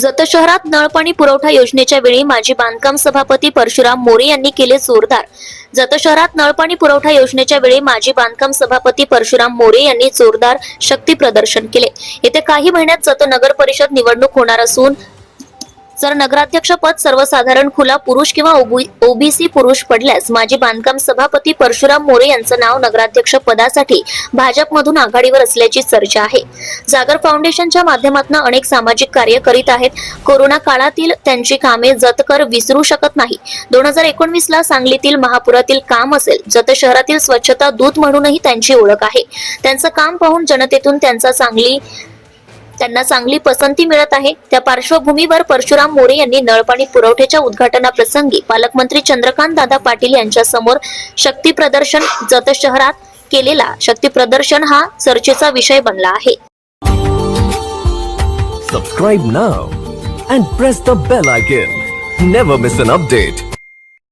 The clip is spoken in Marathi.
जत शहरात नळपाणी पुरवठा योजनेच्या वेळी माजी बांधकाम सभापती परशुराम मोरे यांनी केले जोरदार. जत शहरात नळपाणी पुरवठा योजनेच्या वेळी माजी बांधकाम सभापती परशुराम मोरे यांनी जोरदार शक्ती प्रदर्शन केले. येत्या काही महिन्यात जत नगर परिषद निवडणूक होणार असून जर नगराध्यक्ष पद सर्वसाधारण खुला पुरुष किंवा ओबीसी पुरुष पडल्यास माजी बांधकाम सभापती परशुराम मोरे यांचं नाव नगराध्यक्ष पदासाठी भाजपमधून आघाडीवर असल्याची चर्चा आहे. जागर फाउंडेशनच्या माध्यमातून अनेक सामाजिक कार्य करीत आहेत. कोरोना काळातील त्यांची कामे जतकर विसरू शकत नाही. दोन हजार एकोणवीस ला सांगलीतील महापुरातील काम असेल जत शहरातील स्वच्छता दूत म्हणूनही त्यांची ओळख आहे. त्यांचं काम पाहून जनतेतून त्यांचा सांगली त्यांना चांगली पसंती मिळत आहे. त्या पार्श्वभूमीवर परशुराम मोरे यांनी नळपाणी पुरवठ्याच्या उद्घाटनाप्रसंगी पालकमंत्री चंद्रकांत दादा पाटील यांच्या समोर शक्ती प्रदर्शन जत शहरात केलेला शक्ती प्रदर्शन हा चर्चेचा विषय बनला आहे. Subscribe now and press the bell icon never miss an update